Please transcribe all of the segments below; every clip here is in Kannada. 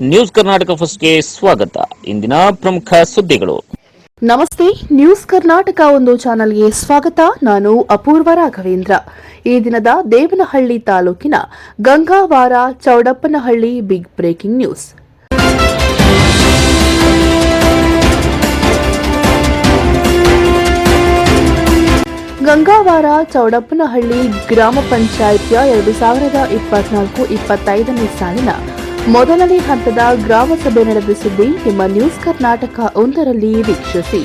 ನ್ಯೂಸ್ ಕರ್ನಾಟಕ ಫಸ್ಟ್ಗೆ ಸ್ವಾಗತ. ಇಂದಿನ ಪ್ರಮುಖ ಸುದ್ದಿಗಳು. ನಮಸ್ತೆ, ನ್ಯೂಸ್ ಕರ್ನಾಟಕ ಒಂದು ಚಾನೆಲ್ಗೆ ಸ್ವಾಗತ. ನಾನು ಅಪೂರ್ವ ರಾಘವೇಂದ್ರ. ಈ ದಿನದ ದೇವನಹಳ್ಳಿ ತಾಲೂಕಿನ Gangavara Chowdappanahalli big breaking news Gangavara Chowdappanahalli ಗ್ರಾಮ ಪಂಚಾಯಿತಿಯ ಎರಡು ಸಾವಿರದ ಇಪ್ಪತ್ನಾಲ್ಕು ಇಪ್ಪತ್ತೈದನೇ ಸಾಲಿನ ಮೊದಲನೇ ಹಂತದ ಗ್ರಾಮ ಸಭೆ ನಡೆದ ಸುದ್ದಿ ನಿಮ್ಮ ನ್ಯೂಸ್ ಕರ್ನಾಟಕ ಒಂದರಲ್ಲಿ ವೀಕ್ಷಿಸಿ.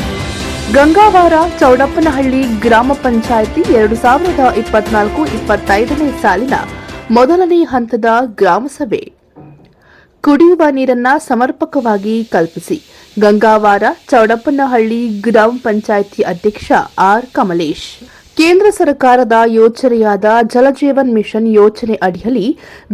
ಗಂಗಾವಾರ ಚೌಡಪ್ಪನಹಳ್ಳಿ ಗ್ರಾಮ ಪಂಚಾಯಿತಿ ಎರಡು ಸಾವಿರದ ಇಪ್ಪತ್ನಾಲ್ಕು ಇಪ್ಪತ್ತೈದನೇ ಸಾಲಿನ ಮೊದಲನೇ ಹಂತದ ಗ್ರಾಮ ಸಭೆ. ಕುಡಿಯುವ ನೀರನ್ನ ಸಮರ್ಪಕವಾಗಿ ಕಲ್ಪಿಸಿ. ಗಂಗಾವಾರ ಚೌಡಪ್ಪನಹಳ್ಳಿ ಗ್ರಾಮ ಪಂಚಾಯಿತಿ ಅಧ್ಯಕ್ಷ ಆರ್. ಕಮಲೇಶ್. ಕೇಂದ್ರ ಸರ್ಕಾರದ ಯೋಜನೆಯಾದ ಜಲಜೀವನ್ ಮಿಷನ್ ಯೋಜನೆ ಅಡಿಯಲ್ಲಿ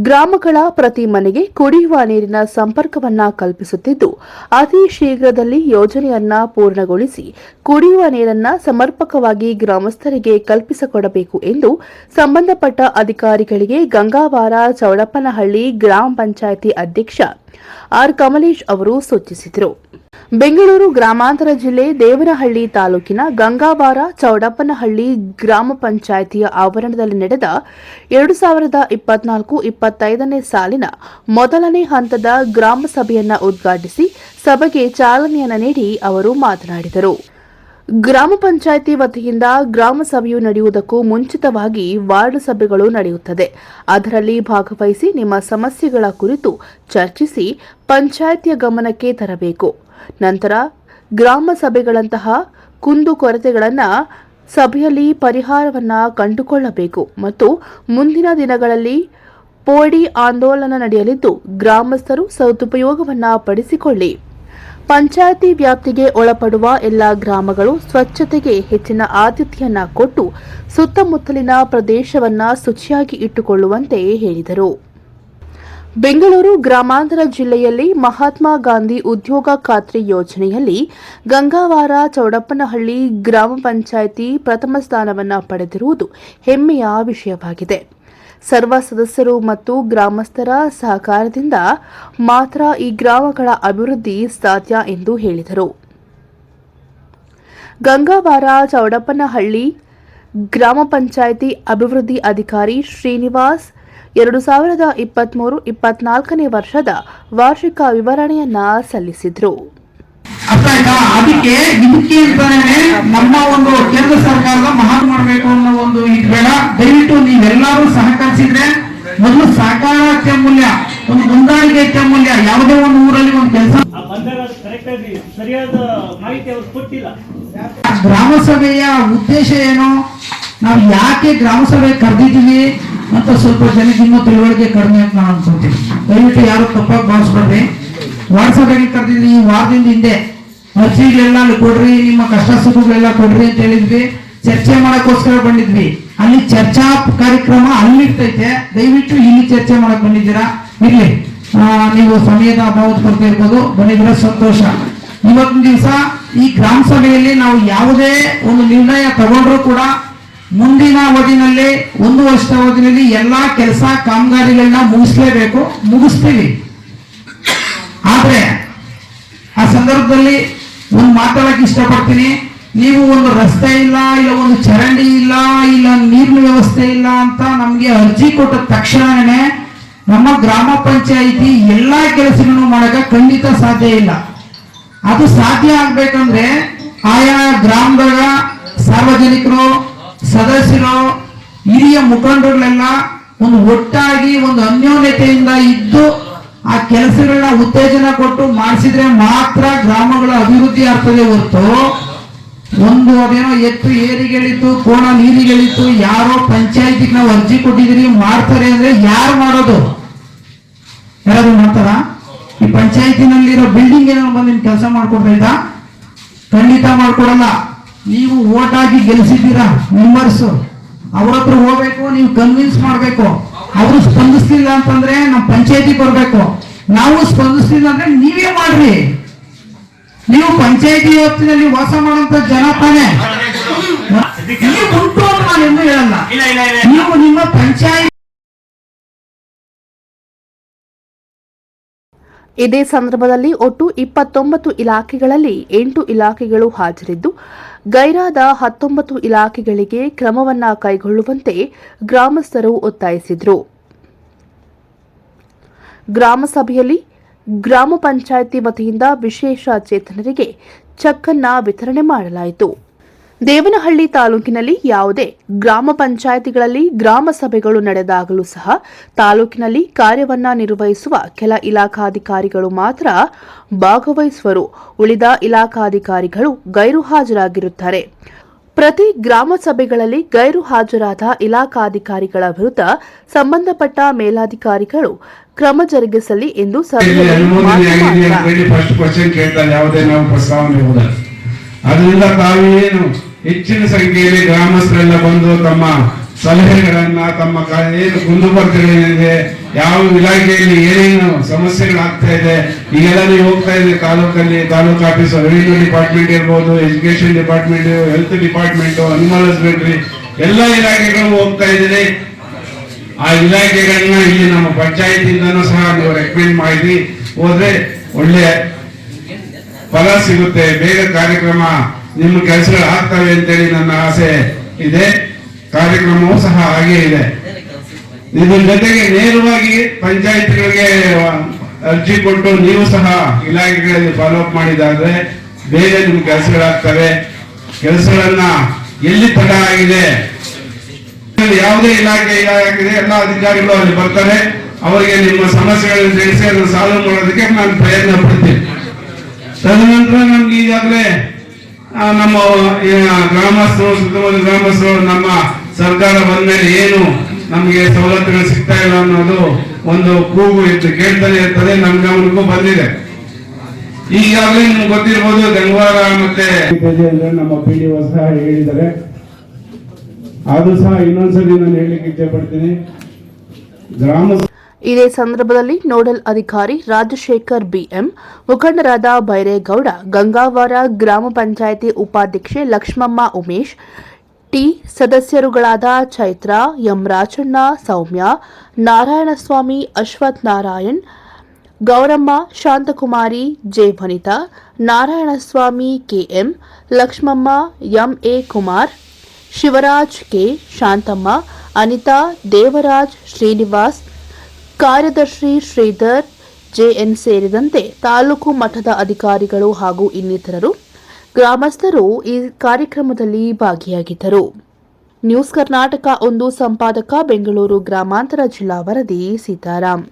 ಗ್ರಾಮಗಳ ಪ್ರತಿ ಮನೆಗೆ ಕುಡಿಯುವ ನೀರಿನ ಸಂಪರ್ಕವನ್ನ ಕಲ್ಪಿಸುತ್ತಿದ್ದು, ಅತಿ ಶೀಘ್ರದಲ್ಲಿ ಯೋಜನೆಯನ್ನ ಪೂರ್ಣಗೊಳಿಸಿ ಕುಡಿಯುವ ನೀರನ್ನ ಸಮರ್ಪಕವಾಗಿ ಗ್ರಾಮಸ್ಥರಿಗೆ ಕಲ್ಪಿಸಿಕೊಡಬೇಕು ಎಂದು ಸಂಬಂಧಪಟ್ಟ ಅಧಿಕಾರಿಗಳಿಗೆ ಗಂಗಾವಾರ ಚೌಡಪ್ಪನಹಳ್ಳಿ ಗ್ರಾಮ ಪಂಚಾಯಿತಿ ಅಧ್ಯಕ್ಷ ಆರ್ ಕಮಲೇಶ್ ಅವರು ಸೂಚಿಸಿದರು. ಬೆಂಗಳೂರು ಗ್ರಾಮಾಂತರ ಜಿಲ್ಲೆ ದೇವನಹಳ್ಳಿ ತಾಲೂಕಿನ ಗಂಗಾವಾರ ಚೌಡಪ್ಪನಹಳ್ಳಿ ಗ್ರಾಮ ಪಂಚಾಯಿತಿಯ ಆವರಣದಲ್ಲಿ ನಡೆದ ಎರಡು ಸಾವಿರದ ಇಪ್ಪತ್ನಾಲ್ಕು ಇಪ್ಪತ್ತೈದನೇ ಸಾಲಿನ ಮೊದಲನೇ ಹಂತದ ಗ್ರಾಮ ಸಭೆಯನ್ನು ಉದ್ಘಾಟಿಸಿ ಸಭೆಗೆ ಚಾಲನೆಯನ್ನು ನೀಡಿ ಅವರು ಮಾತನಾಡಿದರು. ಗ್ರಾಮ ಪಂಚಾಯಿತಿ ವತಿಯಿಂದ ಗ್ರಾಮ ಸಭೆಯು ನಡೆಯುವುದಕ್ಕೂ ಮುಂಚಿತವಾಗಿ ವಾರ್ಡ್ ಸಭೆಗಳು ನಡೆಯುತ್ತದೆ. ಅದರಲ್ಲಿ ಭಾಗವಹಿಸಿ ನಿಮ್ಮ ಸಮಸ್ಯೆಗಳ ಕುರಿತು ಚರ್ಚಿಸಿ ಪಂಚಾಯಿತಿಯ ಗಮನಕ್ಕೆ ತರಬೇಕು. ನಂತರ ಗ್ರಾಮ ಸಭೆಗಳಂತಹ ಕುಂದು ಕೊರತೆಗಳನ್ನು ಸಭೆಯಲ್ಲಿ ಪರಿಹಾರವನ್ನು ಕಂಡುಕೊಳ್ಳಬೇಕು ಮತ್ತು ಮುಂದಿನ ದಿನಗಳಲ್ಲಿ ಪೋಡಿ ಆಂದೋಲನ ನಡೆಯಲಿದ್ದು ಗ್ರಾಮಸ್ಥರು ಸದುಪಯೋಗವನ್ನು ಪಡಿಸಿಕೊಳ್ಳಿ. ಪಂಚಾಯಿತಿ ವ್ಯಾಪ್ತಿಗೆ ಒಳಪಡುವ ಎಲ್ಲ ಗ್ರಾಮಗಳು ಸ್ವಚ್ಛತೆಗೆ ಹೆಚ್ಚಿನ ಆದ್ಯತೆಯನ್ನು ಕೊಟ್ಟು ಸುತ್ತಮುತ್ತಲಿನ ಪ್ರದೇಶವನ್ನ ಶುಚಿಯಾಗಿ ಇಟ್ಟುಕೊಳ್ಳುವಂತೆ ಹೇಳಿದರು. ಬೆಂಗಳೂರು ಗ್ರಾಮಾಂತರ ಜಿಲ್ಲೆಯಲ್ಲಿ ಮಹಾತ್ಮ ಗಾಂಧಿ ಉದ್ಯೋಗ ಖಾತ್ರಿ ಯೋಜನೆಯಲ್ಲಿ ಗಂಗಾವಾರ ಚೌಡಪ್ಪನಹಳ್ಳಿ ಗ್ರಾಮ ಪಂಚಾಯಿತಿ ಪ್ರಥಮ ಸ್ಥಾನವನ್ನು ಪಡೆದಿರುವುದು ಹೆಮ್ಮೆಯ ವಿಷಯವಾಗಿದೆ. ಸರ್ವ ಸದಸ್ಯರು ಮತ್ತು ಗ್ರಾಮಸ್ಥರ ಸಹಕಾರದಿಂದ ಮಾತ್ರ ಈ ಗ್ರಾಮಗಳ ಅಭಿವೃದ್ಧಿ ಸಾಧ್ಯ ಎಂದು ಹೇಳಿದರು. ಗಂಗಾವಾರ ಚೌಡಪ್ಪನಹಳ್ಳಿ ಗ್ರಾಮ ಪಂಚಾಯಿತಿ ಅಭಿವೃದ್ಧಿ ಅಧಿಕಾರಿ ಶ್ರೀನಿವಾಸ್ ಎರಡು ಸಾವಿರದ ಇಪ್ಪತ್ಮೂರು ಇಪ್ಪತ್ನಾಲ್ಕನೇ ವರ್ಷದ ವಾರ್ಷಿಕ ವಿವರಣೆಯನ್ನ ಸಲ್ಲಿಸಿದ್ರು. ಅದಕ್ಕೆ ಇದಕ್ಕೆ ಅಂತಾನೆ ನಮ್ಮ ಒಂದು ಕೇಂದ್ರ ಸರ್ಕಾರದ ಮಹಾನ್ ಮಾಡಬೇಕು ಅನ್ನೋ ಒಂದು ಇದು ಬೇಡ. ದಯವಿಟ್ಟು ನೀವೆಲ್ಲರೂ ಸಹಕರಿಸಿದ್ರೆ ಮೊದಲು ಸಹಕಾರ ಅತ್ಯಮೂಲ್ಯ ಒಂದು ಹೊಂದಾಣಿಕೆ ಅತ್ಯಮೂಲ್ಯ ಯಾವುದೇ ಒಂದು ಊರಲ್ಲಿ ಒಂದು ಕೆಲಸ. ಸರಿಯಾದ ಮಾಹಿತಿ ಅವ್ರು ಕೊಟ್ಟಿಲ್ಲ. ಗ್ರಾಮ ಸಭೆಯ ಉದ್ದೇಶ ಏನು? ನಾವು ಯಾಕೆ ಗ್ರಾಮ ಸಭೆ ಕರೆದಿದ್ದೀವಿ? ಅಂತ ಸ್ವಲ್ಪ ಜನಕ್ಕೆ ಇನ್ನೂ ತಿಳುವಳಿಕೆ ಕಡಿಮೆ ಅಂತ ನಾನು ಅನ್ಕೊಂತೀನಿ ದಯವಿಟ್ಟು ಯಾರು ತಪ್ಪಾಗಿ ಭಾವಿಸ್ಬೇಡ್ರಿ ವಾಟ್ಸಪ್ಗೆ ಸಭೆಗೆ ಕರೆದಿದ್ವಿ ಈ ವಾರದಿಂದ ಹಿಂದೆ ಅರ್ಜಿಗಳೆಲ್ಲ ಕೊಡ್ರಿ, ನಿಮ್ಮ ಕಷ್ಟ ಸುಖಗಳೆಲ್ಲ ಕೊಡ್ರಿ ಅಂತ ಹೇಳಿದ್ವಿ. ಚರ್ಚೆ ಮಾಡೋಕ್ಕೋಸ್ಕರ ಬಂದಿದ್ವಿ. ಅಲ್ಲಿ ಚರ್ಚಾ ಕಾರ್ಯಕ್ರಮ ಅಲ್ಲಿರ್ತೈತೆ. ದಯವಿಟ್ಟು ಇಲ್ಲಿ ಚರ್ಚೆ ಮಾಡಕ್ ಬಂದಿದ್ದೀರಾ? ಇರ್ಲಿ. ನೀವು ಸಮಯದ ಅಭಾವದ ಕೊರತೆ ಇರ್ಬೋದು. ಬಂದಿದ್ರೆ ಸಂತೋಷ. ಇವತ್ತಿನ ದಿವಸ ಈ ಗ್ರಾಮ ಸಭೆಯಲ್ಲಿ ನಾವು ಯಾವುದೇ ಒಂದು ನಿರ್ಣಯ ತಗೊಂಡ್ರು ಕೂಡ ಮುಂದಿನ ಅವಧಿನಲ್ಲಿ, ಒಂದು ವರ್ಷದ ಅವಧಿನಲ್ಲಿ ಎಲ್ಲಾ ಕೆಲಸ ಕಾಮಗಾರಿಗಳನ್ನ ಮುಗಿಸ್ಲೇಬೇಕು, ಮುಗಿಸ್ತೀವಿ. ಆದ್ರೆ, ಆ ಸಂದರ್ಭದಲ್ಲಿ ಒಂದು ಮಾತಾಡಕ್ ಇಷ್ಟಪಡ್ತೀನಿ. ನೀವು ಒಂದು ರಸ್ತೆ ಇಲ್ಲ ಇಲ್ಲ ಒಂದು ಚರಂಡಿ ಇಲ್ಲ ಇಲ್ಲ ನೀರಿನ ವ್ಯವಸ್ಥೆ ಇಲ್ಲ ಅಂತ ನಮಗೆ ಅರ್ಜಿ ಕೊಟ್ಟ ತಕ್ಷಣನೇ ನಮ್ಮ ಗ್ರಾಮ ಪಂಚಾಯಿತಿ ಎಲ್ಲಾ ಕೆಲಸಗಳನ್ನು ಮಾಡಕ ಖಂಡಿತ ಸಾಧ್ಯ ಇಲ್ಲ. ಅದು ಸಾಧ್ಯ ಆಗ್ಬೇಕಂದ್ರೆ ಆಯಾ ಗ್ರಾಮದಾಗ ಸಾರ್ವಜನಿಕರು ಸದಸ್ಯರು, ಹಿರಿಯ ಮುಖಂಡರುಗಳೆಲ್ಲ ಒಂದು ಒಟ್ಟಾಗಿ ಒಂದು ಅನ್ಯೋನ್ಯತೆಯಿಂದ ಇದ್ದು ಆ ಕೆಲಸಗಳನ್ನ ಉತ್ತೇಜನ ಕೊಟ್ಟು ಮಾಡಿಸಿದ್ರೆ ಮಾತ್ರ ಗ್ರಾಮಗಳ ಅಭಿವೃದ್ಧಿ ಆಗ್ತದೆ ಹೊರತು. ಒಂದು ಅದೇನೋ ಎತ್ತು ಏರಿಗಳಿತ್ತು, ಕೋಣ ನೀರಿಗಳಿತ್ತು, ಯಾರೋ ಪಂಚಾಯತಿಗೆ ನಾವು ಅರ್ಜಿ ಕೊಟ್ಟಿದ್ದೀರಿ, ಮಾಡ್ತಾರೆ ಅಂದ್ರೆ ಯಾರು ಮಾಡೋದು? ಯಾರಾದ್ರೂ ಮಾಡ್ತಾರ? ಈ ಪಂಚಾಯತಿನಲ್ಲಿರೋ ಬಿಲ್ಡಿಂಗ್ ಏನೋ ಬಂದು ನಿಮ್ ಕೆಲಸ ಮಾಡ್ಕೊಡ್ತಾ ಖಂಡಿತ ಮಾಡ್ಕೊಡಲ್ಲ. ನೀವು ಓಟ್ ಹಾಕಿ ಗೆಲ್ಸಿದ್ದೀರಾ? ಮೆಂಬರ್ಸ್ ಅವ್ರ ಹತ್ರ ಹೋಗ್ಬೇಕು ನೀವು ಕನ್ವಿನ್ಸ್ ಮಾಡ್ಬೇಕು. ಅವರು ಸ್ಪಂದಿಸ್ತಿಲ್ಲ ಅಂತಂದ್ರೆ ನಮ್ಮ ಪಂಚಾಯತಿ ಬರ್ಬೇಕು. ನಾವು ಸ್ಪಂದಿಸ್ತಿಲ್ಲ ಅಂದ್ರೆ ನೀವೇ ಮಾಡ್ರಿ. ನೀವು ಪಂಚಾಯತಿ ಹೊತ್ತಿನಲ್ಲಿ ವಾಸ ಮಾಡುವಂತ ಜನ ತಾನೇ. ನೀವು ಉಂಟು ಅಂತ ನಾನು ಎಂದು ಹೇಳಲ್ಲ. ನೀವು ನಿಮ್ಮ ಪಂಚಾಯತ್ ಇದೇ ಸಂದರ್ಭದಲ್ಲಿ ಒಟ್ಟು ಇಪ್ಪತ್ತೊಂಬತ್ತು ಇಲಾಖೆಗಳಲ್ಲಿ ಎಂಟು ಇಲಾಖೆಗಳು ಹಾಜರಿದ್ದು ಗೈರಾದ ಹತ್ತೊಂಬತ್ತು ಇಲಾಖೆಗಳಿಗೆ ಕ್ರಮವನ್ನ ಕೈಗೊಳ್ಳುವಂತೆ ಗ್ರಾಮಸ್ಥರು ಒತ್ತಾಯಿಸಿದರು. ಗ್ರಾಮಸಭೆಯಲ್ಲಿ ಗ್ರಾಮ ಪಂಚಾಯಿತಿ ವತಿಯಿಂದ ವಿಶೇಷ ಚೇತನರಿಗೆ ಚಕ್ಕನ್ನ ವಿತರಣೆ ಮಾಡಲಾಯಿತು. ದೇವನಹಳ್ಳಿ ತಾಲೂಕಿನಲ್ಲಿ ಯಾವುದೇ ಗ್ರಾಮ ಪಂಚಾಯಿತಿಗಳಲ್ಲಿ ಗ್ರಾಮ ಸಭೆಗಳು ನಡೆದಾಗಲೂ ಸಹ ತಾಲೂಕಿನಲ್ಲಿ ಕಾರ್ಯವನ್ನ ನಿರ್ವಹಿಸುವ ಕೆಲ ಇಲಾಖಾಧಿಕಾರಿಗಳು ಮಾತ್ರ ಭಾಗವಹಿಸುವರು. ಉಳಿದ ಇಲಾಖಾಧಿಕಾರಿಗಳು ಗೈರು ಹಾಜರಾಗಿರುತ್ತಾರೆ. ಪ್ರತಿ ಗ್ರಾಮ ಸಭೆಗಳಲ್ಲಿ ಗೈರು ಹಾಜರಾದ ಇಲಾಖಾಧಿಕಾರಿಗಳ ವಿರುದ್ಧ ಸಂಬಂಧಪಟ್ಟ ಮೇಲಾಧಿಕಾರಿಗಳು ಕ್ರಮ ಜರುಗಿಸಲಿ ಎಂದು ಸಭೆಯಲ್ಲಿ ಹೆಚ್ಚಿನ ಸಂಖ್ಯೆಯಲ್ಲಿ ಗ್ರಾಮಸ್ಥರೆಲ್ಲ ಬಂದು ತಮ್ಮ ಸಲಹೆಗಳನ್ನ, ತಮ್ಮ ಏನು ಕುಂದುಕೊರತೆಗಳೇನಿದೆ ಯಾವ ಇಲಾಖೆಯಲ್ಲಿ ಏನೇನು ಸಮಸ್ಯೆಗಳಾಗ್ತಾ ಇದೆ, ಈಗೆಲ್ಲ ಹೋಗ್ತಾ ಇದೆ ತಾಲೂಕಲ್ಲಿ, ತಾಲೂಕು ಆಫೀಸ್ ರೆವಿನ್ಯೂ ಡಿಪಾರ್ಟ್ಮೆಂಟ್ ಇರ್ಬೋದು education department health department animal husbandry ಎಲ್ಲ ಇಲಾಖೆಗಳು ಹೋಗ್ತಾ ಇದ್ದೀನಿ ಆ ಇಲಾಖೆಗಳನ್ನ ಇಲ್ಲಿ ನಮ್ಮ ಪಂಚಾಯತಿಯಿಂದನೂ ಸಹ ನೀವು ರೆಕಮೆಂಡ್ ಮಾಡಿ, ಹೋದ್ರೆ ಒಳ್ಳೆ ಫಲ ಸಿಗುತ್ತೆ, ಬೇಗ ಕಾರ್ಯಕ್ರಮ ನಿಮ್ಮ ಕೆಲಸಗಳು ಆಗ್ತವೆ ಅಂತೇಳಿ ನನ್ನ ಆಸೆ ಇದೆ. ಕಾರ್ಯಕ್ರಮವೂ ಸಹ ಹಾಗೆ ಇದೆ. ಇದ್ರ ಜೊತೆಗೆ ನೇರವಾಗಿ ಪಂಚಾಯತ್ಗಳಿಗೆ ಅರ್ಜಿ ಕೊಟ್ಟು ನೀವು ಸಹ ಇಲಾಖೆಗಳಲ್ಲಿ ಫಾಲೋ ಅಪ್ ಮಾಡಿದಾದ್ರೆ ಬೇರೆ ನಿಮ್ಮ ಕೆಲಸಗಳಾಗ್ತವೆ. ಕೆಲಸಗಳನ್ನ ಎಲ್ಲಿ ತಡ ಆಗಿದೆ? ಯಾವುದೇ ಇಲಾಖೆ ಇಲಾಖೆ ಎಲ್ಲ ಅಧಿಕಾರಿಗಳು ಅಲ್ಲಿ ಬರ್ತಾರೆ. ಅವರಿಗೆ ನಿಮ್ಮ ಸಮಸ್ಯೆಗಳನ್ನು ತಿಳಿಸಿ ಅದನ್ನು ಸಾಲ್ವ್ ಮಾಡೋದಕ್ಕೆ ನಾನು ಪ್ರಯತ್ನ ಪಡ್ತೀನಿ. ತದನಂತರ ನಮ್ಗೆ ಈಗಾಗಲೇ ನಮ್ಮ ಗ್ರಾಮಸ್ಥರು, ಸುತ್ತಮುತ್ತ ಗ್ರಾಮಸ್ಥರು, ನಮ್ಮ ಸರ್ಕಾರ ಬಂದ ಮೇಲೆ ಏನು ನಮಗೆ ಸವಲತ್ತುಗಳು ಸಿಗ್ತಾ ಇಲ್ಲ ಅನ್ನೋದು ಒಂದು ಕೂಗು ಇತ್ತು ಕೇಳ್ತಾನೆ ಇರ್ತದೆ ನಮ್ಮ ಗಮನಕ್ಕೂ ಬಂದಿದೆ. ಈಗಾಗಲೇ ನಿಮ್ಗೆ ಗೊತ್ತಿರ್ಬೋದು, ಗಂಗವಾರ ಮತ್ತೆ ನಮ್ಮ ಪಿ ಡಿ ಸಹ ಹೇಳಿದ್ದಾರೆ. ಅದು ಸಹ ಇನ್ನೊಂದ್ಸಲಿ ನಾನು ಹೇಳಲಿಕ್ಕೆ ಇಚ್ಛೆ ಪಡ್ತೀನಿ. ಗ್ರಾಮ ಇದೇ ಸಂದರ್ಭದಲ್ಲಿ ನೋಡಲ್ ಅಧಿಕಾರಿ ರಾಜಶೇಖರ್ ಬಿಎಂ, ಮುಖಂಡರಾದ ಬೈರೇಗೌಡ, ಗಂಗಾವರ ಗ್ರಾಮ ಪಂಚಾಯಿತಿ ಉಪಾಧ್ಯಕ್ಷೆ Lakshmamma Umesh, T ಸದಸ್ಯರುಗಳಾದ Chaitra, M Rajanna, Soumya, Narayanaswamy, Ashwath Narayan, Gowramma, Shanthakumari, J Vanitha, Narayanaswamy, KM, Lakshmamma MA Kumar, Shivaraj K Shanthamma, Anitha, Devaraj Srinivas ಕಾರ್ಯದರ್ಶಿ ಶ್ರೀಧರ್, ಜೆಎನ್ ಸೇರಿದಂತೆ ತಾಲೂಕು ಮಠದ ಅಧಿಕಾರಿಗಳು ಹಾಗೂ ಇನ್ನಿತರರು, ಗ್ರಾಮಸ್ಥರು ಈ ಕಾರ್ಯಕ್ರಮದಲ್ಲಿ ಭಾಗಿಯಾಗಿದ್ದರು. ನ್ಯೂಸ್ ಕರ್ನಾಟಕ ಒಂದು ಸಂಪಾದಕ, ಬೆಂಗಳೂರು ಗ್ರಾಮಾಂತರ ಜಿಲ್ಲಾ ವರದಿ ಸೀತಾರಾಮ್